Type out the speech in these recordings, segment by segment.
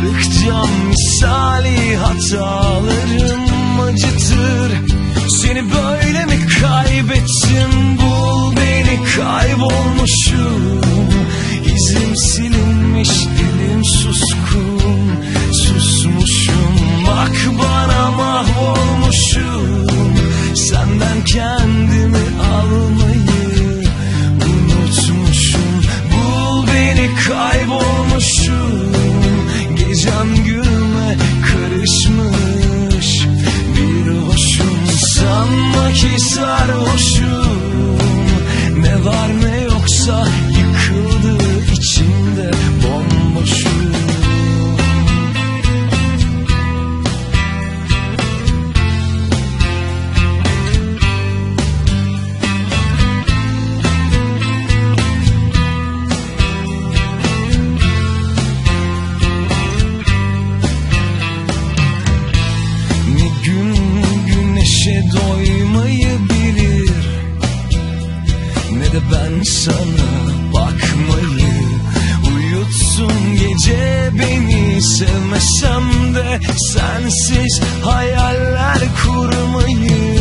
Kırık cam misali hatalarım sana bakmayı Uyutsun gece beni. Sevmesem de Sensiz hayaller kurmayı.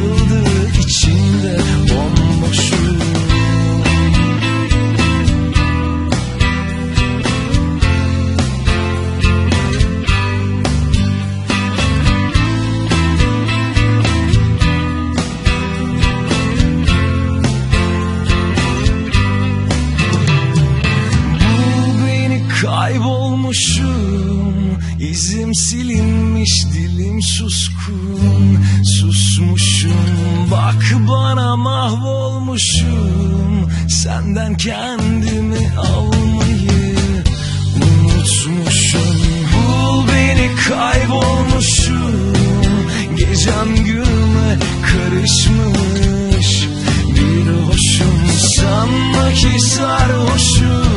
yıkıldı içinde Silinmiş dilim suskun. Susmuşum bak bana mahvolmuşum. Senden kendimi almayı unutmuşum. Bul beni kaybolmuşum. Gecem gülme karışmış. Bir hoşum sanma ki sarhoşum.